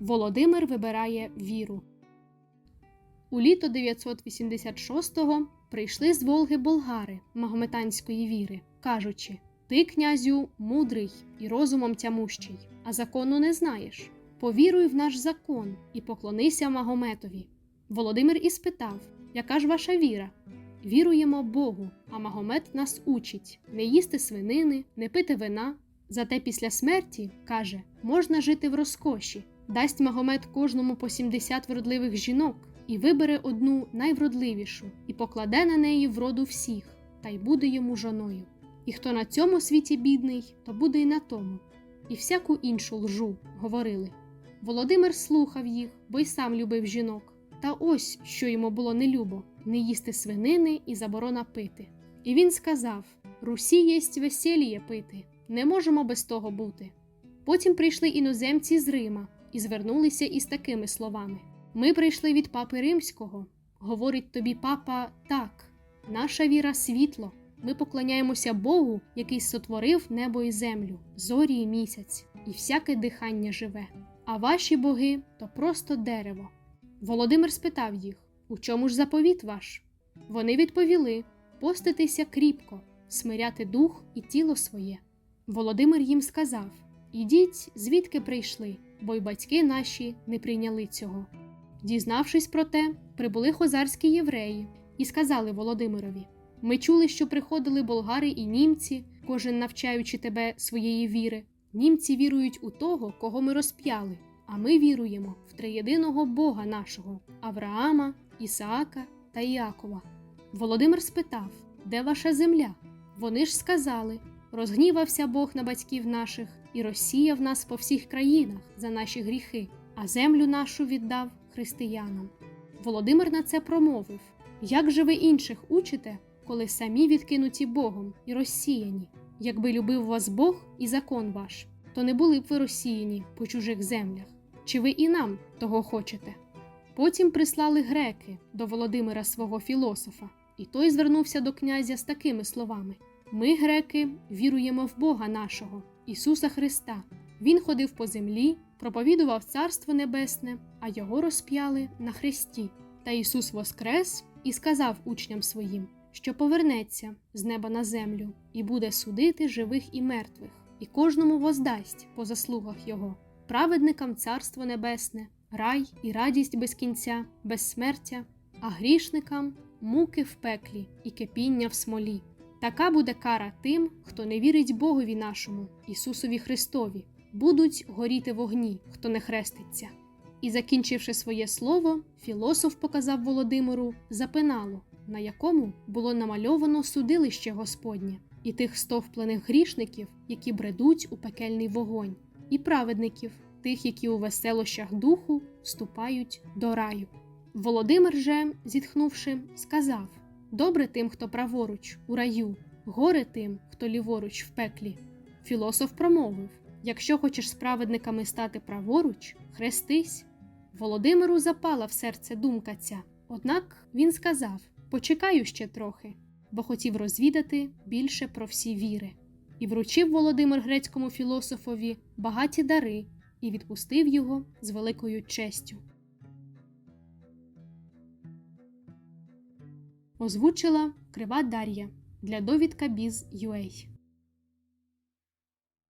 Володимир вибирає віру. У літо 986-го прийшли з Волги болгари магометанської віри, кажучи: Ти, князю, мудрий і розумом тямущий, а закону не знаєш. Повіруй в наш закон і поклонися Магометові. Володимир і спитав: Яка ж ваша віра? Віруємо Богу, а Магомет нас учить не їсти свинини, не пити вина. Зате після смерті, каже, можна жити в розкоші. Дасть Магомет кожному по 70 вродливих жінок і вибере одну найвродливішу і покладе на неї вроду всіх, та й буде йому жоною. І хто на цьому світі бідний, то буде й на тому. І всяку іншу лжу говорили. Володимир слухав їх, бо й сам любив жінок. Та ось що йому було нелюбо не їсти свинини і заборона пити. І він сказав: Русі єсть весіліє пити, не можемо без того бути. Потім прийшли іноземці з Рима і звернулися із такими словами: Ми прийшли від папи римського. Говорить тобі папа так, наша віра світло. Ми поклоняємося Богу, який сотворив небо і землю, зорі і місяць, і всяке дихання живе. А ваші боги то просто дерево. Володимир спитав їх, у чому ж заповіт ваш? Вони відповіли поститися кріпко, смиряти дух і тіло своє. Володимир їм сказав Ідіть, звідки прийшли, бо й батьки наші не прийняли цього. Дізнавшись про те, прибули хозарські євреї і сказали Володимирові: Ми чули, що приходили болгари і німці, кожен навчаючи тебе своєї віри. Німці вірують у того, кого ми розп'яли, а ми віруємо в триєдиного Бога нашого Авраама, Ісаака та Іакова. Володимир спитав, де ваша земля? Вони ж сказали: розгнівався Бог на батьків наших і розсіяв нас по всіх країнах за наші гріхи, а землю нашу віддав християнам. Володимир на це промовив: Як же ви інших учите, коли самі відкинуті Богом і розсіяні? Якби любив вас Бог і закон ваш, то не були б ви розсіяні по чужих землях. Чи ви і нам того хочете? Потім прислали греки до Володимира свого філософа, і той звернувся до князя з такими словами: Ми, греки, віруємо в Бога нашого, Ісуса Христа. Він ходив по землі, проповідував Царство Небесне, а його розп'яли на хресті. Та Ісус воскрес і сказав учням своїм, що повернеться з неба на землю і буде судити живих і мертвих, і кожному воздасть по заслугах Його, праведникам Царство Небесне, рай і радість без кінця, безсмертя, а грішникам муки в пеклі і кипіння в смолі. Така буде кара тим, хто не вірить Богові нашому, Ісусові Христові, будуть горіти вогні, хто не хреститься. І, закінчивши своє слово, філософ показав Володимиру запинало, на якому було намальовано судилище Господнє, і тих стовплених грішників, які бредуть у пекельний вогонь, і праведників, тих, які у веселощах духу вступають до раю. Володимир же, зітхнувши, сказав Добре тим, хто праворуч, у раю, горе тим, хто ліворуч в пеклі. Філософ промовив Якщо хочеш з праведниками стати праворуч, хрестись. Володимиру запала в серце думка ця, однак він сказав Почекаю ще трохи, бо хотів розвідати більше про всі віри. І вручив Володимир грецькому філософові багаті дари і відпустив його з великою честю. Озвучила Крива Дар'я для довідка Біз.UA